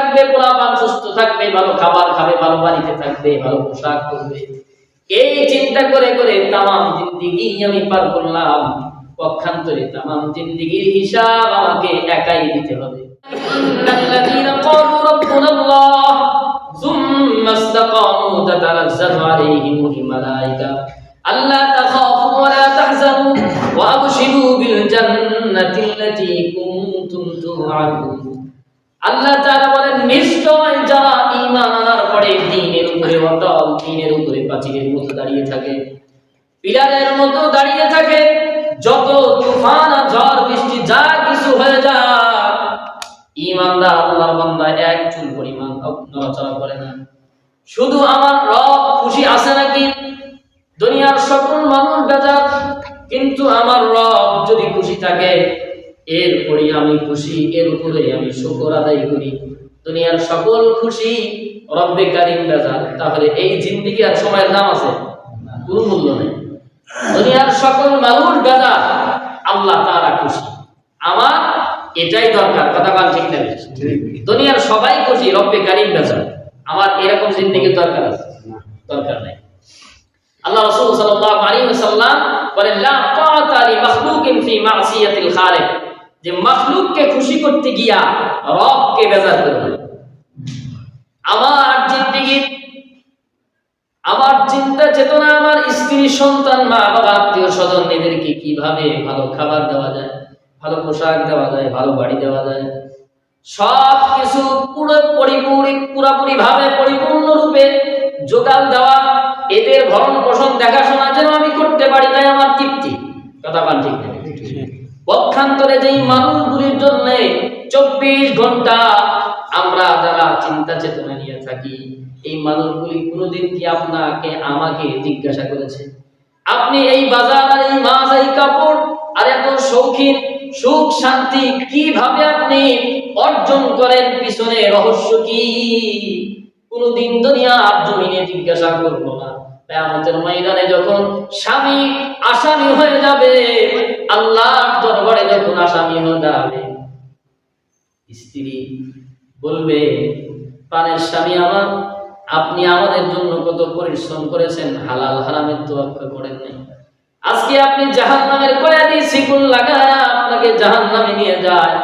থাকবে, পোলাপান সুস্থ থাকবে, ভালো খাবার খাবে, ভালো বাড়িতে থাকবে, ভালো পোশাক করবে এই চিন্তা করে করে তামাম জিন্দিগি আমি পার করলাম। পক্ষান্তরে তামাম জিন্দিগির হিসাব আমাকে একাই দিতে হবে। আল্লাহ আল্লাহ তাআলা বলেন, নিশ্চয় যারা ঈমান আনার পরে দ্বীনের উপরে, অটল দ্বীনের উপরে, প্রাচীরের মতো দাঁড়িয়ে থাকে, পিলারের মতো দাঁড়িয়ে থাকে, যত তুফান ঝড়, বৃষ্টি, যা কিছু হয়ে ঈমানদার আল্লাহর বান্দা এক চুল পরিমাণ নড়াচড়া করে না। শুধু আমার রব খুশি আছে নাকি? দুনিয়ার সকল মানুষ বেজার, কিন্তু আমার রব যদি খুশি থাকে এরপরে আমি খুশি, এর উপরে আমি শুকর আদায় করি। দুনিয়ার সকল খুশি রব্বে কারিম বেজার। তাহলে এই জিন্দিগি আর সময়ের দাম আছে? কোনো মূল্য নেই। দুনিয়ার সকল মানুষ বেজার, আল্লাহ তারা খুশি। আমার এটাই দরকার, কথা বল ঠিক না দুনিয়ার সবাই খুশি, রব্বে কারিম বেজার। আমার এরকম জিন্দিগির দরকার আছে? দরকার নাই। আল্লাহ রাসূল সাল্লাল্লাহু আলাইহি ওয়াসাল্লাম বলেন, লা তাআতা মাখলুকিন ফি মাসিয়াতিল খালিক। যে মাখলুককে খুশি করতে গিয়া রবকে বেজার করবে আমার জিন্দেগি, আমার চিন্তা চেতনা, আমার স্ত্রী, সন্তান, মা বাবা, আত্মীয় স্বজন, এদেরকে কীভাবে ভালো খাবার দেওয়া যায়, ভালো পোশাক দেওয়া যায়, ভালো বাড়ি দেওয়া যায়? সব কিছু পুরো পরিপূর্ণ পুরাপুরি ভাবে পরিপূর্ণ রূপে যোগান দেওয়া, এদের ভরণ পোষণ দেখাশোনা যেন আমি করতে পারি, তাই আমার তৃপ্তি। কথা পান ঠিক পক্ষান্তরে যেই মানুষগুলির জন্য চব্বিশ ঘণ্টা আমরা যারা চিন্তা চেতনা নিয়ে থাকি, এই মানুষগুলি কোনোদিন কি আপনাকে, আমাকে জিজ্ঞাসা করেছে? আপনি এই বাজার আর এই মাছ, এই কাপড় আর এত শৌখিন, সুখ শান্তি কীভাবে আপনি অর্জন করেন, পিছনে রহস্য কি? কোনদিন দুনিয়ার জমিনে জিজ্ঞাসা করব না। কেয়ামতের ময়দানে যখন স্বামী আসামি হয়ে যাবে, আল্লাহর দরবারে যখন আসামি হয়ে যাবে স্ত্রী বলবে প্রাণের স্বামী আমার, আপনি আমাদের জন্য কত পরিশ্রম করেছেন, হালাল হারামের তোয়াক্কা করেন নাই। আজকে আপনি জাহান নামের কয়াদি শিকুল লাগায় আপনাকে জাহান নামে নিয়ে যায়।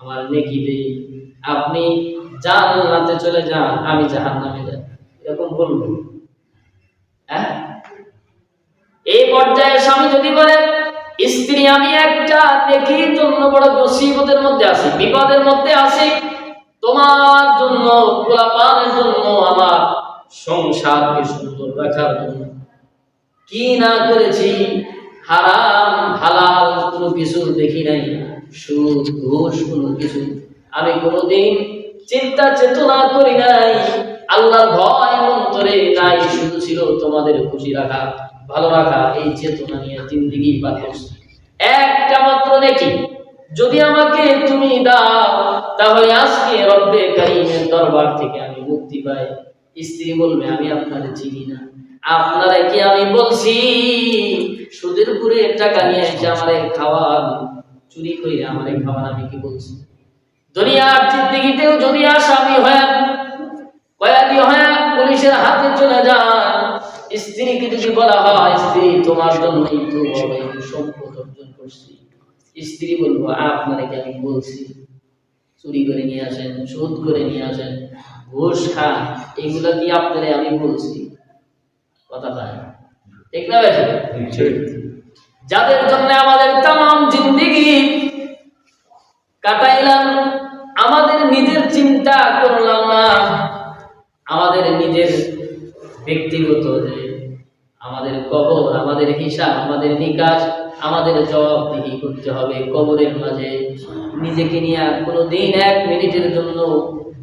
আমার নেকি দেই, আপনি জান্নাতে চলে যান, আমি জাহান নামে যাই। এরকম বলব। হ্যাঁ? এই পর্যায়ে স্বামী যদি বলে, স্ত্রী, আমি একটা দেখি জন্য বড় মধ্যে বিপদের মধ্যে তোমার জন্য, পোলাপানের জন্য আমার সংসারকে সুন্দর রাখার জন্য কি না করেছি? হারাম, হালাল, কোনো কিছু দেখি নাই। সুদ, ঘুষ, কোনো কিছু আমি কোনোদিন চিন্তা চেতনা করি নাই। আল্লাহর ভয় অন্তরে নাই, শুধু ছিল তোমাদের খুশি রাখা, ভালো রাখা, এই চেতনা নিয়ে জিন্দিগি পার করছি একটা মাত্র দেখি যদি আমাকে তুমি দাও, তাহলে আজকে রব্বে কারিমের দরবার থেকে আমি মুক্তি পাই। স্ত্রী বলবে, আমি আপনাদের চিনি না। আপনারা কি আমি বলছি? সুদের উপরে টাকা নিয়ে এসে আমারে খাওয়ান, চুরি করে আমারে খাওয়ান, আমি কি বলছি? দুনিয়ার জিন্দিগিতেও যদি আসামি হয় কয়াদি হয় পুলিশের হাতে চলে স্ত্রীকে যদি বলা হয় স্ত্রী তোমার জন্যই তো সম্পদ অর্জন করছি। স্ত্রী বলব আমি বলছি চুরি করে নিয়ে আসেন সুদ করে নিয়ে আসেন ঘুষ খান এগুলা কি আপনারে আমি বলছি? কথা ঠিক না যাদের জন্য আমাদের তাম জিন্দিগি কাটাইলাম আমাদের নিজের চিন্তা করলাম না আমাদের নিজের ব্যক্তিগত যে আমাদের কবর, আমাদের হিসাব, আমাদের নিকাশ, আমাদের জবাবদিহি করতে হবে। কবরের মাঝে নিজেকে নিয়ে কোনো দিন এক মিনিটের জন্য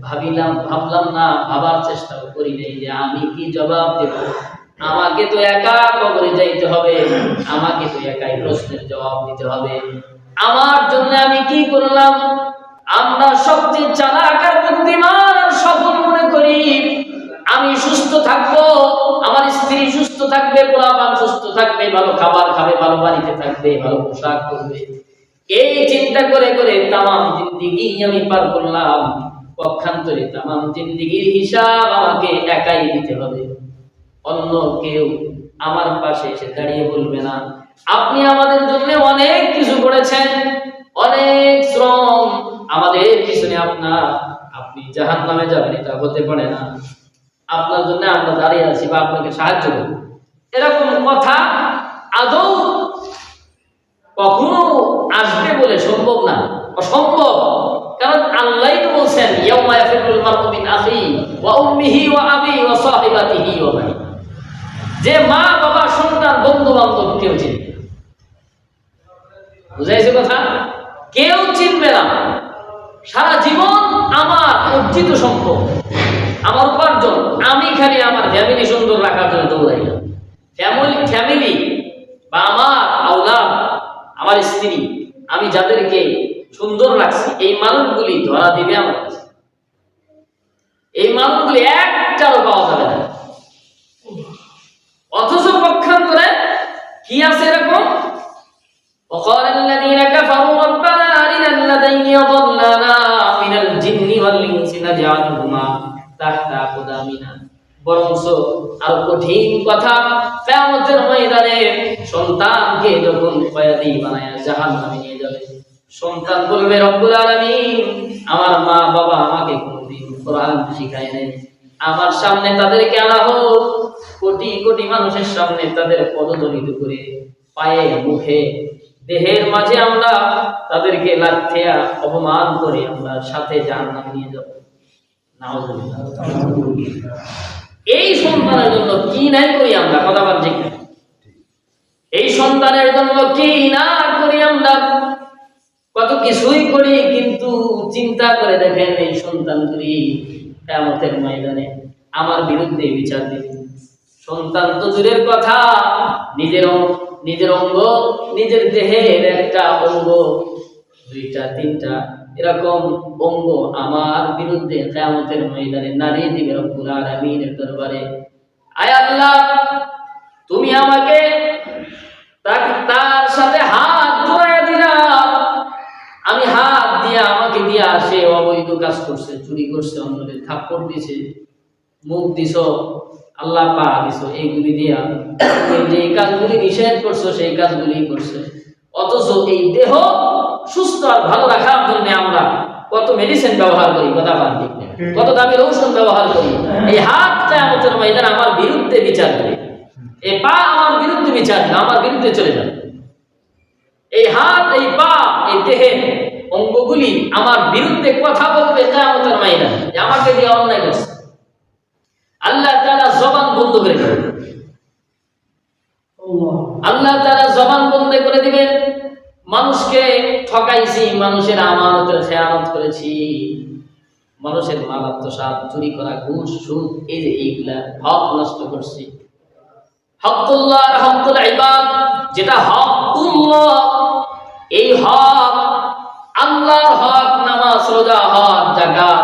ভাবিলাম, ভাবলাম না, ভাবার চেষ্টাও করি নাই যে আমি কি জবাব দেব। আমাকে তো একা কবরে যাইতে হবে, আমাকে তো একাই প্রশ্নের জবাব দিতে হবে। আমার জন্য আমি কি করলাম? আমরা সবচেয়ে চালাকার বুদ্ধিমান সফল মনে করি। থাকব, আমার স্ত্রী সুস্থ থাকবে, পোলাপান সুস্থ থাকবে, ভালো খাবার খাবে, ভালো বাড়িতে থাকবে, ভালো পোশাক করবে এই চিন্তা করে করে তামাম জিন্দিগি আমি পার করলাম। পক্ষান্তরে তামাম জিন্দিগির হিসাব আমাকে একাই দিতে হবে। অন্য কেউ আমার পাশে এসে দাঁড়িয়ে বলবে না। আপনি আমাদের জন্য অনেক কিছু করেছেন, অনেক শ্রম আমাদের পিছনে আপনার। আপনি জাহান নামে যাবেন, এটা হতে পারে না। আপনার জন্য আমরা দাঁড়িয়ে আছি বা আপনাকে সাহায্য করব। এরকম কথা আদৌ কখনো আসবে বলে সম্ভব না, অসম্ভব। কারণ আল্লাহ তো বলছেন, ইয়াউমা ইয়াফিরুল মারউ আখি ওয়া উম্মিহি ওয়া আবি ওয়া সাহিবাতিহি ওয়া বানি যে মা, বাবা, সন্তান বন্ধু বান্ধব কেউ চিনবে। বুঝাইছে কথা? কেউ চিনবে না। সারা জীবন আমার অর্জিত সম্পদ। আমার উপার্জন আমি খালি আমার ফ্যামিলি সুন্দর রাখার জন্য দৌড়াইলাম ফ্যামিলি ফ্যামিলি বা আমার আওলাদ আমার স্ত্রী আমি যাদেরকে সুন্দর রাখছি এই মানুষগুলি ধরা দিবে আমার কাছে এই মানুষগুলি একটারও পাওয়া যাবে না অথচ পক্ষান্তরে কি আছে এরকম وقال الذين كفروا ربنا أرنا الذين يضلنا আমার মা বাবা আমাকে শিখায় নাই। আমার সামনে তাদেরকে আনা হোক। কোটি কোটি মানুষের সামনে তাদের পদদলিত করে পায়ে, মুখে, দেহের মাঝে আমরা তাদেরকে লাথিয়া, অপমান করে আমরা সাথে জাহান্নাম নিয়ে যাব। এই সন্তানের জন্য কি নাই করি আমরা? কথা বলছি এই সন্তানের জন্য কি না করি আমরা? কত কিছুই করি, কিন্তু চিন্তা করে দেখেন এই সন্তানগুলি কেমতের ময়দানে আমার বিরুদ্ধে বিচার দিবে সন্তান তো দূরের কথা, নিজের নিজের অঙ্গ, নিজের দেহের একটা অঙ্গ, দুইটা, তিনটা, এরকম অঙ্গ আমার বিরুদ্ধে কেয়ামতের ময়দানে নারী দিবে রব্বুল আলামিনের দরবারে। আয় আল্লাহ, তুমি আমাকে তার সাথে হাত জোড়ায় দিলা। আমি হাত দিয়া আমাকে দিয়া সে অবৈধ কাজ করছে, চুরি করছে অন্যদের থাপ্পড় দিছে, মুখ দিছ, আল্লাহ পা দিছ, এইগুলি দিয়া। যে কাজগুলি নিষেধ করছ, সেই কাজগুলি করছে। অথচ এই দেহ সুস্থ আর ভালো রাখার জন্য আমরা কত মেডিসিন ব্যবহার করি কথা বাদ দিক কত দামি ঔষধ ব্যবহার করি। এই হাত কেমতের ময়দান আমার বিরুদ্ধে বিচার করে এই পা আমার বিরুদ্ধে বিচার করে, আমার বিরুদ্ধে চলে যাবে। এই হাত এই পা এই দেহের অঙ্গগুলি আমার বিরুদ্ধে কথা বলবে কেয়ামতের ময়দানে। যে আমাকে দিয়ে অন্যায় করছে। আল্লাহ তাআলা জবান বন্ধ করে দেবেন। আল্লাহ তাআলা জবান বন্ধ করে দিবেন। মানুষকে ঠকাইছি, মানুষের আমানতের খেয়ানত করেছি। মানুষের মাল আত্মসাৎ চুরি করা, ঘুষ, সুদ, এই যে এইগুলা হক নষ্ট করছি। হকুল্লাহ হকুল ইবাদ, যেটা হকুল্লাহ এই হক আল্লাহর হক, নামাজ, রোজা, হক জাকাত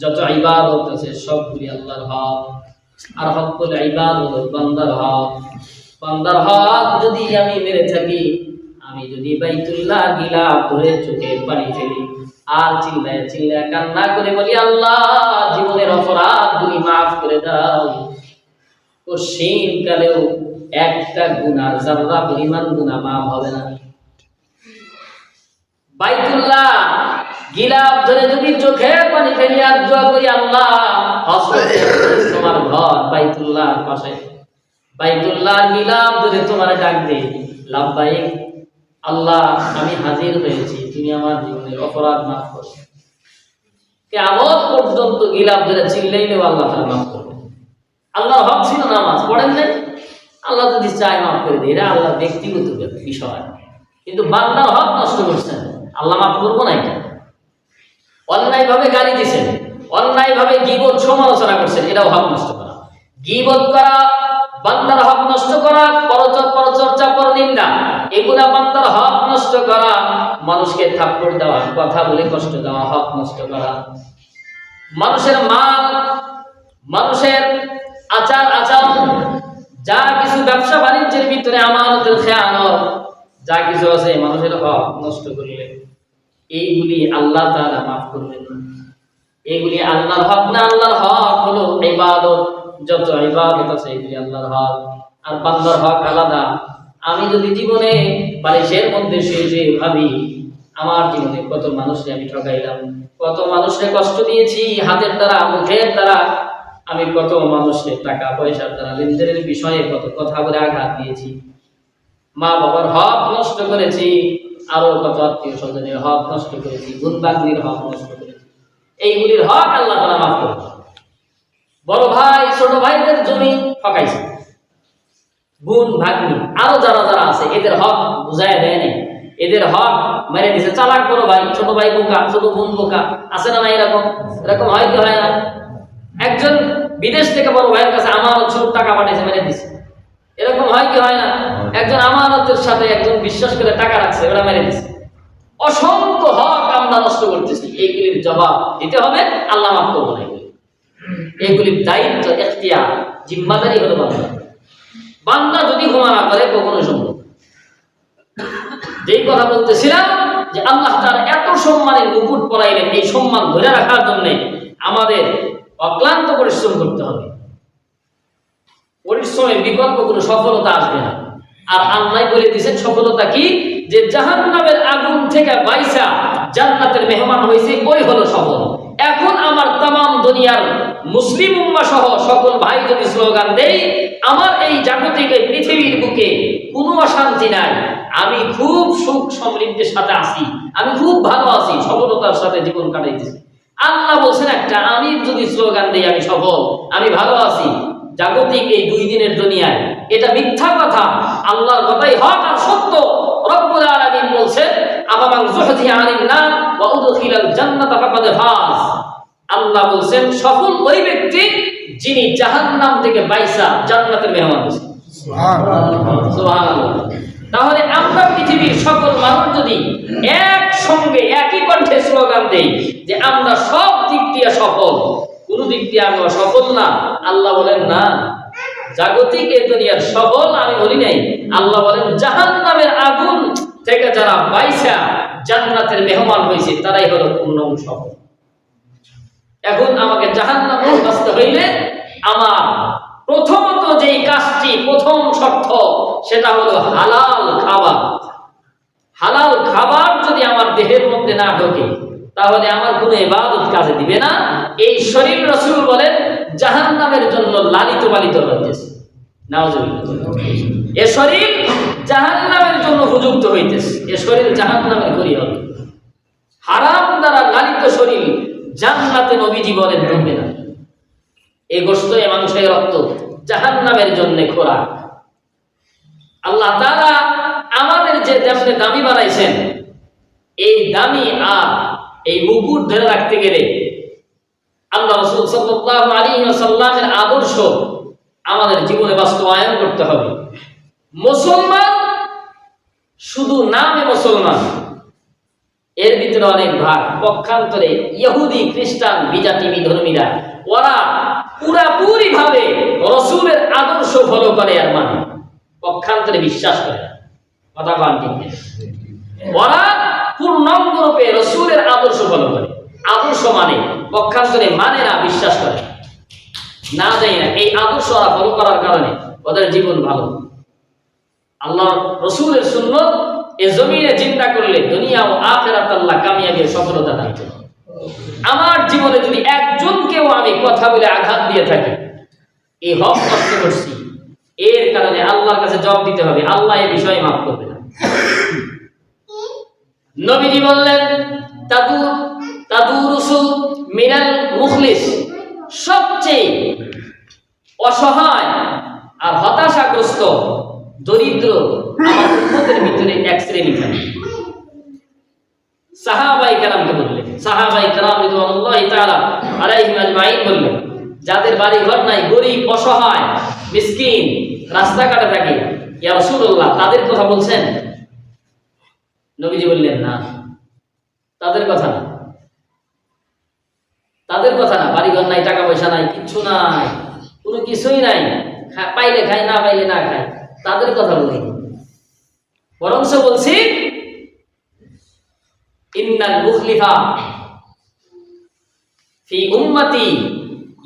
যত ইবাদত আছে সবগুলি আল্লাহর হক। আর হকুল ইবাদ হলো বান্দার হক। বান্দার হক যদি আমি মেরে থাকি আমি যদি বাইতুল্লাহ গিলাপ ধরে চোখে পানি ফেলি, আর চিল্লায় চিল্লায় কান্না করে বলি, আল্লাহ, জীবনের অপরাধ গুলি মাফ করে দাও। কঠিন কালেও একটা গুনার জাররা পরিমাণ গুনাহ মাফ হবে না। বাইতুল্লাহ গিলাপ ধরে যদি চোখে পানি ফেলি, আর দোয়া করি, আল্লাহ তোমার ঘর বাইতুল্লাহ পাশে। বাইতুল্লাহ গিলাপ ধরে তোমার ডাক দে লাভবাহিক আল্লাহ, আমি হাজির হয়েছি, তুমি আমার জীবনের অপরাধ মাফ করো। কেমন পর্যন্ত গিলাপ ধরে চিল্লাইলেও আল্লাহ মাফ করবে ছিল নামাজ, পড়েন নাই? আল্লাহ যদি চায় মাফ করে দিই এটা আল্লাহ ব্যক্তিগত বিষয়। কিন্তু বান্দার হক নষ্ট করছেন, আল্লাহ মাফ করব না এটা। অন্যায় ভাবে গালি দিছেন অন্যায় ভাবে গিবত সমালোচনা করছেন, এটাও হক নষ্ট করা। গিবত করা বান্দার হক নষ্ট করা, পরচর পরচর্চা পরনিন্দা এগুলা বান্দার হক নষ্ট করা, মানুষকে থাপ্পড় দেওয়া, কথা বলে কষ্ট দেওয়া, হক নষ্ট করা। মানুষের মাল, মানুষের আচার আচরণ, যা কিছু ব্যবসা বাণিজ্যের ভিতরে আমানতের খেয়ানত, যা কিছু আছে মানুষের হক নষ্ট করলে, এইগুলি আল্লাহ তাআলা মাফ করবেন। এগুলি আল্লাহর হক না, আল্লাহর হক হলো ইবাদত। যত ইবাদত আছে এগুলি আল্লাহর হক আর বান্দার হক আলাদা। আমি যদি জীবনে বালিশের মধ্যে শুয়ে শুয়ে ভাবি, আমার জীবনে কত মানুষকে আমি ঠকাইলাম, কত মানুষকে কষ্ট দিয়েছি, হাতের দ্বারা, মুখের দ্বারা, আমি কত মানুষকে টাকা, পয়সার দ্বারা, লেনদেনের বিষয়ে কত কথা বলে আঘাত দিয়েছি। মা বাবার হক নষ্ট করেছি আরও কত আত্মীয় স্বজনের হক নষ্ট করেছি গুণ বাগনির হক নষ্ট করেছি। এইগুলির হক আল্লাহ তালা মাফ করেছে বড় ভাই ভাইদের জমি ঠকাইছে। বোন ভাগ্নি। আরও যারা যারা আছে, এদের হক বুঝায় দেয় নাই। এদের হক মেরে দিছে। চালাক বড় ভাই, ছোট ভাই বোকা, ছোট বোন বোকা। আছে না এরকম? এরকম হয় কি হয় না? একজন বিদেশ থেকে বড় ভাইয়ের কাছে আমার ছোট টাকা পাঠিয়েছে মেরে দিছে। এরকম হয় কি হয় না? একজন আমানতের সাথে একজন বিশ্বাস করে টাকা রাখছে, ওরা মেরে দিছে। অসংখ্য হক আমরা নষ্ট করতেছি। এইগুলির জবাব দিতে হবে, আল্লাহ মাফ করব না এগুলির দায়িত্ব, এখতিয়ার, জিম্মাদারি হলো বান্দা। বান্দা যদি ক্ষমা না করে কখনো সম্ভব যেই কথা বলতেছিলাম যে আল্লাহ তার এত সম্মানের মুকুট পরাইলেন এই সম্মান ধরে রাখার জন্য আমাদের অক্লান্ত পরিশ্রম করতে হবে। পরিশ্রমের বিকল্প কোনো সফলতা আসবে না। আর আল্লাহ বলে দিয়েছেন সফলতা কি? যে জাহান্নামের আগুন থেকে বাইসা জান্নাতের মেহমান হয়েছে ওই হলো সফল। এখন আমার তাম দুনিয়ার মুসলিম উম্মা সহ সকল ভাই যদি স্লোগান দেই আমার এই জাগতিক এই পৃথিবীর বুকে কোনো অশান্তি নাই। আমি খুব সুখ সমৃদ্ধির সাথে আছি, আমি খুব ভালো আছি, সফলতার সাথে জীবন কাটাইতেছি। আল্লাহ বলছেন একটা, আমি যদি স্লোগান দিই, আমি সফল, আমি ভালো আছি। জাগতিক এই দুই দিনের দুনিয়ায়, এটা মিথ্যা কথা। আল্লাহর কথাই হক আর সত্য। রব্বুল আলামিন বলছেন আবামান যুহদিয়া আনিন নার ওয়া উদখিলাল জান্নাতা ফাকাদ ফাজ। আল্লাহ বলছেন সফল ওই ব্যক্তি যিনি জাহান্নাম থেকে বাইসা জান্নাতের মেহমান হয়েছে। তাহলে আমরা পৃথিবীর সকল মানুষ যদি একসঙ্গে একই কণ্ঠে স্লোগান দেই যে আমরা সব দিক দিয়ে সফল কোন দিক দিয়ে আমরা সফল না আল্লাহ বলেন না জাগতিক এই দুনিয়ার সফল আমি বলি নাই। আল্লাহ বলেন জাহান নামের আগুন থেকে যারা বাইসা জান্নাতের মেহমান হয়েছে তারাই হলো পূর্ণ সফল। এখন আমাকে জাহান নামে বাঁচতে হইলে আমার প্রথমত যেই কাজটি, প্রথম শর্ত, সেটা হলো হালাল খাবার। হালাল খাবার যদি আমার দেহের মধ্যে না ঢোকে, তাহলে আমার কোনো ইবাদত কাজে দিবে না। এই শরীর রসুল বলেন জাহান নামের জন্য লালিত পালিত হইতেছে। এ শরীর জাহান নামের জন্য উপযুক্ত হইতেছে। এ শরীর জাহান নামের করি হবে হারাম দ্বারা লালিত শরীর জান্নাতে নবীজি বলেন ঢুকবে না। এই গোস্ত এ মানুষের রক্ত জাহান নামের জন্য খোরাক আল্লাহ তারা আমাদের যে যেমন দামি বানাইছেন, এই দামি আর এই মুকুট ধরে রাখতে গেলে আল্লাহ রসুল ওয়াসাল্লামের আদর্শ আমাদের জীবনে বাস্তবায়ন করতে হবে। মুসলমান শুধু নামে মুসলমান এর ভিতরে অনেক ভাগ। পক্ষান্তরে ইহুদি, খ্রিস্টান, বিজাতি ধর্মীরা ওরা পুরাপুরি ভাবে রসুলের আদর্শ ফলো করে আর মানে। পক্ষান্তরে বিশ্বাস করে। কথা কন ওরা পূর্ণাঙ্গ রূপে রসুলের আদর্শ ফলো করে। আদর্শ মানে পক্ষান্তরে মানে না, বিশ্বাস করে না। যাই না, এই আদর্শ ওরা ফলো করার কারণে ওদের জীবন ভালো। আল্লাহ রসুলের সুন্নত এ জমিনে চিন্তা করলে দুনিয়া ও আখেরাত আল্লাহ কামিয়াবি সফলতা দান করবে। আমার জীবনে যদি একজনকেও আমি কথা বলে আঘাত দিয়ে থাকি এই হক নষ্ট করছি এর কারণে আল্লাহর কাছে জবাব দিতে হবে, আল্লাহ এই বিষয়ে মাফ করবে না নবীজি বললেন তাদুর তাদুরুসু মিনাল মুখলিস, সবচেয়ে অসহায় আর হতাশাগ্রস্ত দরিদ্র ভিতরে এক শ্রেণি থাকে। সাহাবাই কালামকে বললেন, সাহাবাই কালাম বললেন, যাদের বাড়ি ঘর নাই, গরিব, অসহায়, মিসকিন, রাস্তাঘাটে থাকে তাদের কথা বলছেন? নবীজি বললেন, না। তাদের কথা না। তাদের কথা না। বাড়ি ঘর নাই, টাকা পয়সা নাই, কিচ্ছু নাই, কোনো কিছুই নাই। পাইলে খায়, না পাইলে না খায়। তাদের কথা বলি। বরংস বলছি, ইন্নাল মুখলিফা ফি উম্মতি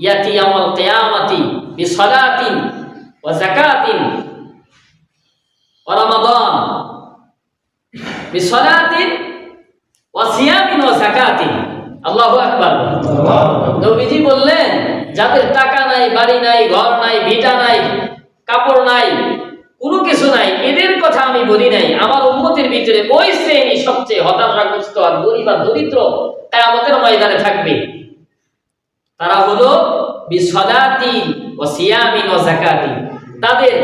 ইয়াতি কিয়ামাতি ওয়া যাকাতিন ওয়া রমাদান ওয়া সিয়ামিন ওয়া যাকাতিন। আল্লাহু আকবার। নবীজি বললেন, যাদের টাকা নাই, বাড়ি নাই, ঘর নাই, ভিটা নাই, কাপড় নাই কোনো কিছু নাই, এদের কথা আমি বলি নাই। আমার উন্মতির ভিতরে ওই শ্রেণি সবচেয়ে হতাশাগ্রস্ত আর গরিব আর দরিদ্র আমাদের ময়দানে থাকবে। তারা হলো বিসলাতি ও সিয়ামিন ও জাকাতি তাদের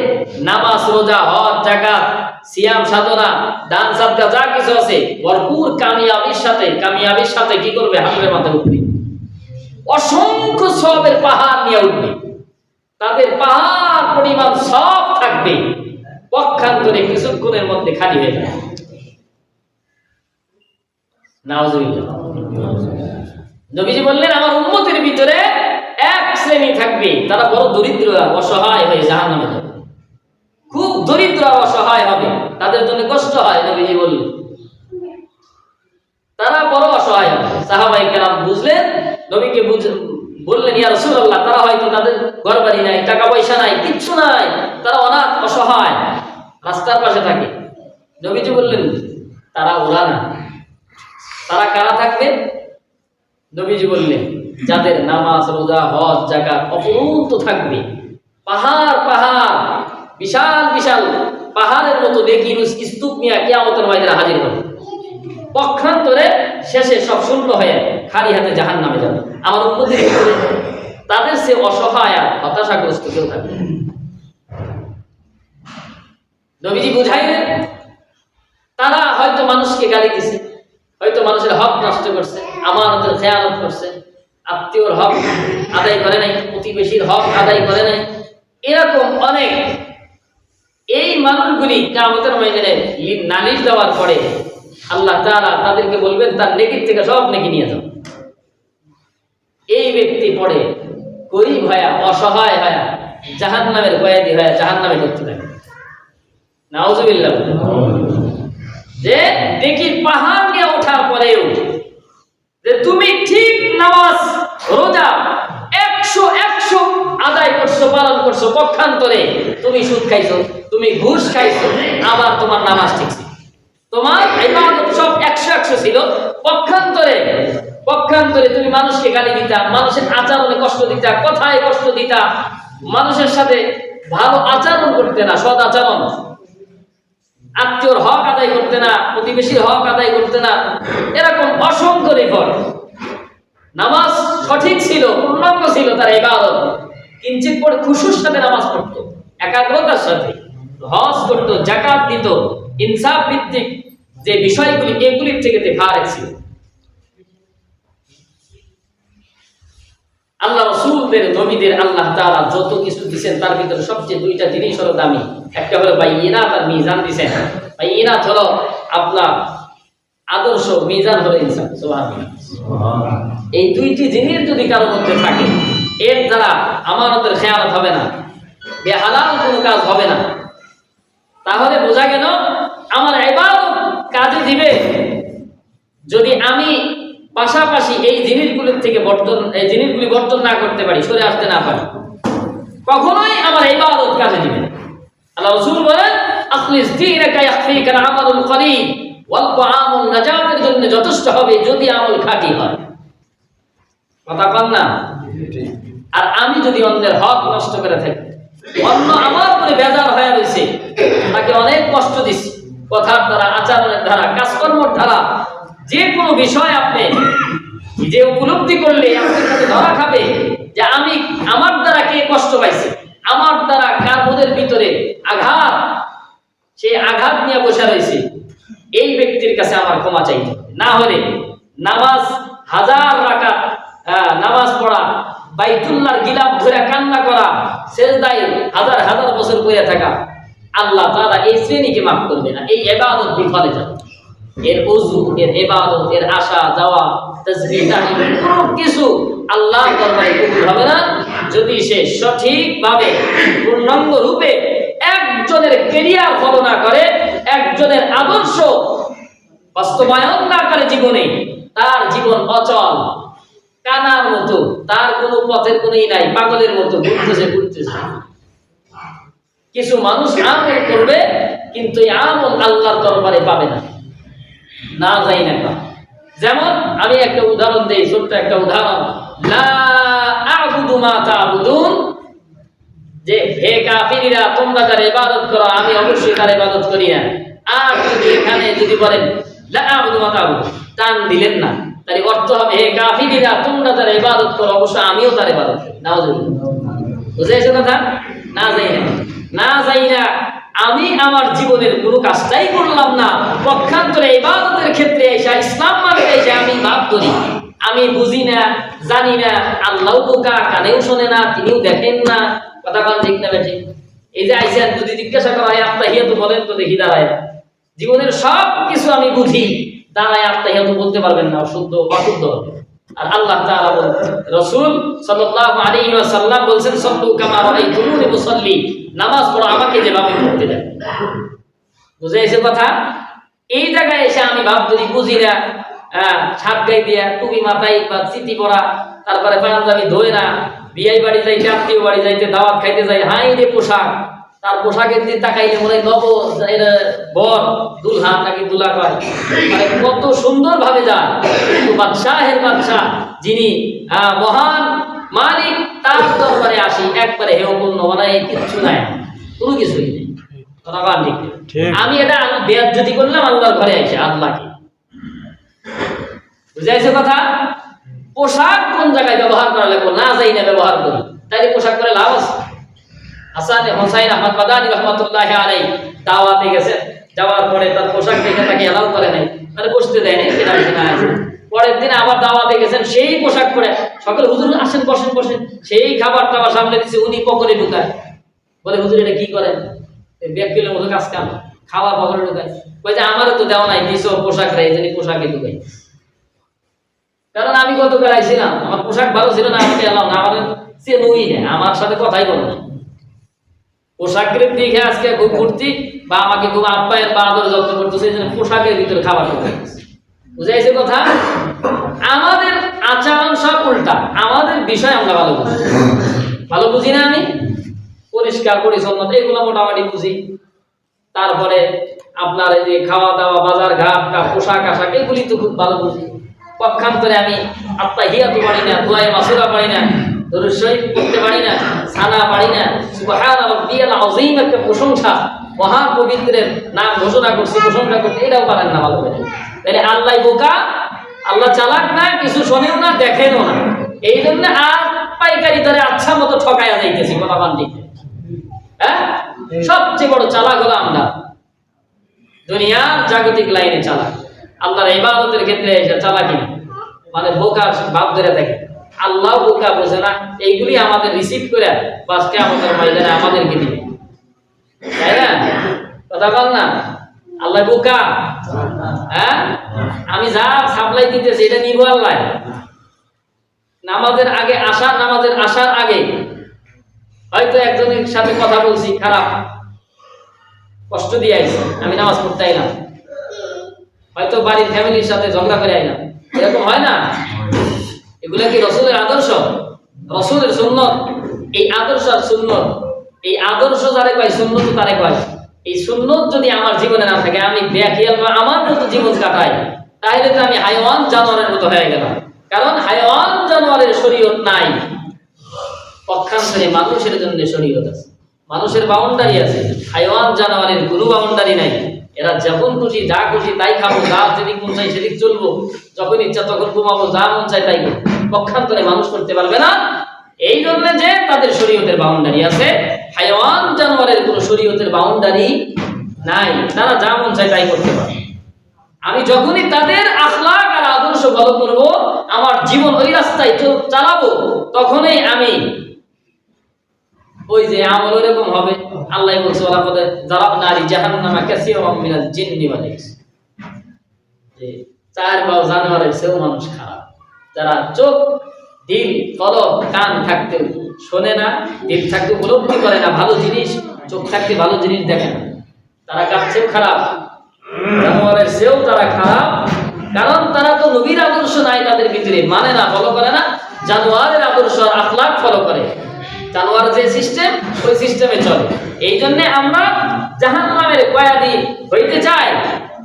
নামাজ, রোজা, হজ জাকাত সিয়াম, সাধনা, দান, সাদকা, যা কিছু আছে, ভরপুর কামিয়াবির সাথে কামিয়াবির সাথে কি করবে? হাতের মাথায় উঠবে। অসংখ্য সবের পাহাড় নিয়ে উঠবে। তাদের পাহাড় পরিমাণ সব থাকবে। পক্ষান্তরে কিছুক্ষণের মধ্যে খালি হয়ে নাউজুবিল্লাহ নবীজি বললেন, আমার উন্মতির ভিতরে এক শ্রেণি থাকবে, তারা বড় দরিদ্র অসহায় হয়ে জাহান নামে খুব দরিদ্র অসহায় হবে, তাদের জন্য কষ্ট হয়, নবীজি বললেন। তারা বড় অসহায় হবে। সাহাবাই কেরাম বুঝলেন, নবীকে বললেন, ইয়া রাসূলুল্লাহ, তারা তাদের ঘর বাড়ি নাই টাকা পয়সা নাই, কিচ্ছু নাই, তারা অনাথ, অসহায়, রাস্তার পাশে থাকে। নবীজি বললেন, তারা ওরা না। তারা কারা থাকবে? নবীজি বললেন, যাদের নামাজ, রোজা, হজ জাকাত অপরন্ত থাকবে। পাহাড় পাহাড়, বিশাল বিশাল, পাহাড়ের মতো দেখি স্তূপ নিয়ে কিয়ামতের ময়দানে হাজির হবে। পক্ষান্তরে শেষে সব শূন্য হয়ে খালি হাতে জাহান নামে যাবে। আমার উন্নতির তাদের সে অসহায় আর হতাশাগ্রস্ত কেউ থাকবে নবীজি বুঝাইলেন, তারা হয়তো মানুষকে গালি দিছে, হয়তো মানুষের হক নষ্ট করছে, আমানতের খেয়ালত করছে, আত্মীয়র হক আদায় করে নাই, প্রতিবেশীর হক আদায় করে নাই। এরকম অনেক। এই মানুষগুলি কামতের ময়দানে নালিশ দেওয়ার পরে আল্লাহ তারা তাদেরকে বলবেন, তার নেকির থেকে সব নেকি নিয়ে যাও। এই ব্যক্তি পড়ে গরিব হয়া অসহায় হয়া জাহান নামের কয়েদি হয়া জাহান নামে করতে থাকে। নাউজুবিল্লাহ। যে দেখি পাহাড় নিয়ে ওঠার পরেও যে তুমি ঠিক নামাজ, রোজা একশো একশো আদায় করছ, পালন করছ, পক্ষান্তরে তুমি সুদ খাইছো, তুমি ঘুষ খাইছো, আবার তোমার নামাজ ঠিক ছিল। তোমার ইবাদত সব একশো একশো ছিল। পক্ষান্তরে পক্ষান্তরে তুমি মানুষকে গালি দিতা, মানুষের আচরণে কষ্ট দিতা, কথায় কষ্ট দিতা, মানুষের সাথে ভালো আচরণ করতে না সদ আচরণ। আত্মীয়র হক আদায় করতে না, প্রতিবেশীর হক আদায় করতে না, এরকম অসংখ্য রেকর্ড নামাজ সঠিক ছিল, পূর্ণাঙ্গ ছিল তার ইবাদত। কিঞ্চিত পরে খুশুর সাথে নামাজ পড়তো, একাগ্রতার সাথে। হজ করতো জাকাত দিত ইনসাফ ভিত্তিক যে বিষয়গুলি এগুলির থেকে দেখা ছিল। আল্লাহ রসুলদের নবীদের আল্লাহ তাআলা যত কিছু দিছেন তার ভিতরে সবচেয়ে দুইটা জিনিস হলো দামি। একটা হলো বাইয়িনাত আর মিজান দিছেন। বাইয়িনাত হলো আপনার আদর্শ মিজান হলো ইনসান এই দুইটি জিনিস যদি কারও মধ্যে থাকে এর দ্বারা আমানতের খেয়ালত হবে না। বেহালাল কোনো কাজ হবে না। তাহলে বোঝা গেল আমার ইবাদত কাজে দিবে। যদি আমি পাশাপাশি এই জিনিসগুলোর থেকে বর্তন এই জিনিসগুলি বর্তন না করতে পারি সরে আসতে না পারি কখনোই আমার ইবাদত কাজে দিবে। আল্লাহ রাসূল বলেন আখলিস দীনাকা ইয়াকফিকা আমালুল কলিল ওয়াল তাআমুন নাজাতের জন্য যথেষ্ট হবে যদি আমল খাঁটি হয়। কথা কন না? আর আমি যদি অন্যের হক নষ্ট করে থাকি অন্য আমার উপরে বেজার হয়ে রয়েছে। তাকে অনেক কষ্ট দিচ্ছি। কথার দ্বারা আচরণের দ্বারা কাজকর্মের দ্বারা যে কোনো বিষয় আপনি যে উপলব্ধি করলে আপনার কাছে ধরা খাবে যে আমি আমার দ্বারা কে কষ্ট পাইছে? আমার দ্বারা কার বোধের ভিতরে আঘাত? সেই আঘাত নিয়ে বসে রয়েছে। এই ব্যক্তির কাছে আমার ক্ষমা চাইতে। না হলে নামাজ হাজার রাকাত হ্যাঁ, নামাজ পড়া বাইতুল্লাহর গিলাপ ধরে কান্না করা, সেজদায় হাজার হাজার বছর পড়ে থাকা, আল্লাহ তাআলা এই শ্রেণীকে মাফ করবে না, এই ইবাদত বিফলে যাবে। এর ওযু, এর ইবাদত, এর আসা যাওয়া কোনো কিছু আল্লাহর দরবারে কবুল হবে না। যদি সে সঠিকভাবে পূর্ণাঙ্গ রূপে একজনের কেরিয়ার ফলো না করে, একজনের আদর্শ বাস্তবায়ন না করে জীবনে, তার জীবন অচল। কানার মতো, তার কোনো পথের কোনোই নাই, পাগলের মতো, ঘুরতেছে ঘুরতেছে। কিছু মানুষ আমল করবে, কিন্তু এই আমল আল্লাহর দরবারে পাবে না। না যাই না। যেমন আমি একটা উদাহরণ দেই, ছোট্ট একটা উদাহরণ। যে হে কাফিরিরা, তোমরা যারা ইবাদত করো, আমি অবশ্যই তার ইবাদত করি না। আর যদি এখানে যদি বলেন টান দিলেন না। তার অর্থ হবে, হে কাফিরিরা, তোমরা যারা ইবাদত করো অবশ্যই আমিও তার ইবাদত করি। নাউজুবিল্লাহ বুঝাইছে কথা? না যাই না। না যাই না, আমি আমার জীবনের কোনো কাজটাই করলাম না। পক্ষান্তরে ইবাদতের ক্ষেত্রে এসে, ইসলাম মানতে এসে আমি করি আমি বুঝি না, জানি না আল্লাহ বোকা, কানেও শোনে না, তিনিও দেখেন না। কথা বল ঠিক না এই যে আইসেন যদি জিজ্ঞাসা করা হয় আপনার হিয়া তো বলেন তো দেখি দাঁড়ায়। জীবনের সব কিছু আমি বুঝি। দাঁড়ায় আপনার হিয়া তো বলতে পারবেন না শুদ্ধ অশুদ্ধ হবে। আর আল্লাহ তাআলা বলেন, রাসূল সাল্লাল্লাহু আলাইহি ওয়াসাল্লাম বলেন সাল্লু কামা রাআইতুমুনি মুসাল্লি। নামাজ পড়ো আমাকে যেভাবে পড়তে দেন বুঝে এসে কথা? এই জায়গায় এসে আমি ভাব যদি বুঝি না ছাদ গাই দিয়া টুপি মাথায় বা চিতি পরা, তারপরে পাঞ্জাবি ধোয় না বিয়াই বাড়ি যাইতে, আত্মীয় বাড়ি যাইতে, দাওয়াত খাইতে যাই হাই রে পোশাক। তার পোশাকের দিকে তাকাইলে মনে হয় নব বর দুলহা নাকি দুলা কয় মানে কত সুন্দর ভাবে যায়। কিন্তু বাদশাহের বাদশাহ যিনি মহান মালিক তার দরবারে আসি একবারে হেয়পূর্ণ মানে কিচ্ছু নাই। কোনো কিছুই নেই। আমি এটা বেয়াদ যদি করলাম আল্লাহর ঘরে এসে আল্লাহকে। বুঝাইছে কথা? পোশাক কোন জায়গায় ব্যবহার করা লাগবে? না যাই না ব্যবহার করি। তাইলে পোশাক করে লাভ আছে? হাসান হোসাইন আহমদ বাদানি রহমতুল্লাহ আলাই দাওয়াতে যাওয়ার পরে তার পোশাক দেখে তাকে করে নাই মানে বসতে কেনা কেনা আছে। পরের দিন আবার দাওয়াতে গেছেন, সেই পোশাক পরে। সকালে হুজুর আসেন, বসেন বসেন। সেই খাবার টাবার সামনে দিচ্ছে উনি পকরে ঢুকায়। বলে, হুজুর, এটা কি করেন? মতো কাজ কাম, খাওয়া পকরে ঢুকায়। কই যে, আমারও তো দেওয়া নাই, দিছো পোশাক রাই জানি পোশাকে ঢুকাই। কারণ আমি গত বেড়াইছিলাম আমার পোশাক ভালো ছিল না, আমাকে এলাম না, আমাদের সে নই না আমার সাথে কথাই বলে না। পোশাকের দিকে আজকে খুব ঘুরতি বা আমাকে খুব আপ্যায়ন বা আদর যত্ন করতেছে, এই পোশাকের ভিতরে খাবার ঢুকে বুঝাইছে কথা? আমাদের আচরণ সব উল্টা, আমাদের বিষয় আমরা ভালো বুঝি। ভালো বুঝি না আমি? পরিষ্কার পরিচ্ছন্নতা এগুলো মোটামুটি বুঝি। তারপরে আপনার এই যে খাওয়া দাওয়া বাজার ঘাট পোশাক, আশাক, এগুলি তো খুব ভালো বুঝি। পক্ষান্তরে আমি আত্মা হিয়া তো পারি না দোয়াই মাসুরা পারি না, দরুদ শরীফ পড়তে পারি না সানা পারি না একটা প্রশংসা। মহান পবিত্রের নাম ঘোষণা করছি, প্রশংসা এটাও পারেন না ভালো করে। তাহলে আল্লাহ বোকা, আল্লাহ চালাক না, কিছু না, দেখেনও না। এই জন্য আর পাইকারি দরে আচ্ছা মতো ঠকাইয়া যাইতেছি হ্যাঁ? সবচেয়ে বড় চালাক হলো আমরা। দুনিয়ার জাগতিক লাইনে চালাক। আল্লাহর ইবাদতের ক্ষেত্রে এসে চালাকি। মানে বোকা ভাব ধরে থাকে। আল্লাহ বোকা বোঝে না, এইগুলি আমাদের রিসিভ করে বাসকে আমাদের ময়দানে আমাদেরকে দিবে তাই না? কথা বল না? আল্লাহ বোকা। হ্যাঁ? আমি যা সাপ্লাই দিতেছি এটা নিব আল্লাহ। নামাজের আগে আসা, নামাজের আসার আগে। হয়তো একজনের সাথে কথা বলছি, খারাপ। কষ্ট দিয়ে আইছি, আমি নামাজ পড়তে আইলাম। হয়তো বাড়ির ফ্যামিলির সাথে ঝগড়া করে আইলাম। এরকম হয় না? এগুলা কি রসুলের আদর্শ? রসুলের সুন্নত। এই আদর্শ আর সুন্নত। এই আদর্শ যারে কয়, সুন্নত তারে কয়। এই সুন্নত যদি আমার জীবনে না থাকে, আমি আমার মতো জীবন কাটাই তাহলে তো আমি হাইওয়ান জানোয়ারের মতো হয়ে গেলাম। কারণ হাইওয়ান জানোয়ারের শরীয়ত নাই। পক্ষান্তরে মানুষের জন্য শরীয়ত আছে। মানুষের বাউন্ডারি আছে। হাইওয়ান জানোয়ারের কোনো বাউন্ডারি নাই। এরা যখন খুশি, যা খুশি, তাই খাব। যা যেদিক মন চাই সেদিক চলবো। যখন ইচ্ছা তখন ঘুমাবো, যা মন চাই তাই। পক্ষান্তরে মানুষ করতে পারবে না। এই জন্য যে তাদের শরীয়তের বাউন্ডারি আছে, হাইওয়ান জানোয়ারের কোনো শরীয়তের বাউন্ডারি নাই। তারা যা মন চায় তাই করতে পারে। আমি যখনই তাদের আখলাক আর আদর্শ ফলো করব, আমার জীবন ওই রাস্তায় চালাবো, তখনই আমি ওই যে আমল এরকম হবে। আল্লাহ বলছে ওলা পদে যারা নারী জাহান্নামা কাসীরাম মিনাল জিন্নি ওয়াল ইনস। চার পাও জানোয়ারের সেও মানুষ খারাপ। যারা চোখ, দিল কলব কান থাকতে শোনে না, দিল থাকতে উপলব্ধি করে না, ভালো জিনিস, চোখ থাকতে ভালো জিনিস দেখে না। তারা কাছেও খারাপ, জানোয়ারের সেও তারা খারাপ, কারণ তারা তো নবীর আদর্শ নাই তাদের ভিতরে মানে না ফলো করে না, জানোয়ারের আদর্শ আর আখলাক ফলো করে। জানোয়ার যে সিস্টেম ওই সিস্টেমে চলে। এই জন্য আমরা জাহান্নামের কয়াদি হইতে চাই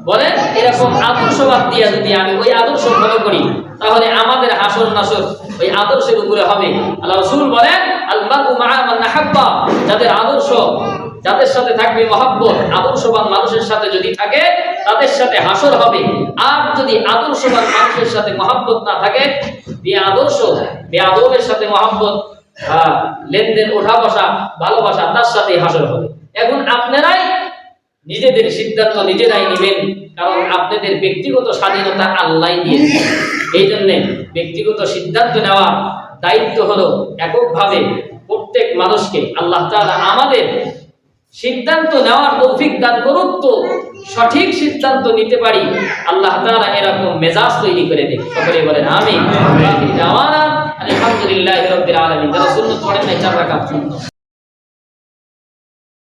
বলেন এরকম আদর্শবাদ দিয়ে যদি আমি ওই আদর্শ ফলো করি তাহলে আমাদের হাসর নাসর ওই আদর্শের উপরে হবে। আল্লাহ রসুল বলেন আহাব্বা। যাদের আদর্শ যাদের সাথে থাকবে মহাব্বত আদর্শবান মানুষের সাথে যদি থাকে তাদের সাথে হাসর হবে। আর যদি আদর্শবান মানুষের সাথে মহাব্বত না থাকে বে আদর্শ বে আদবের সাথে মহাব্বত আহ, লেনদেন ওঠা বসা ভালোবাসা তার সাথে হাসর হবে। এখন আপনারাই নিজেদের সিদ্ধান্ত নিজেরাই নেবেন কারণ আপনাদের ব্যক্তিগত স্বাধীনতা আল্লাহ দিয়েছে। এই জন্য ব্যক্তিগত সিদ্ধান্ত নেওয়া দায়িত্ব হলো এককভাবে প্রত্যেক মানুষকে আল্লাহ তাআলা আমাদের সিদ্ধান্ত নেওয়ার তৌফিক দান করুক তো সঠিক সিদ্ধান্ত নিতে পারি আল্লাহ তাআলা এরকম মেজাজ তৈরি করে দেখ সকলে বলেন আমি আলহামদুলিল্লাহ আলামিন। যারা সুন্নাত পড়েন না চার সুন্নাত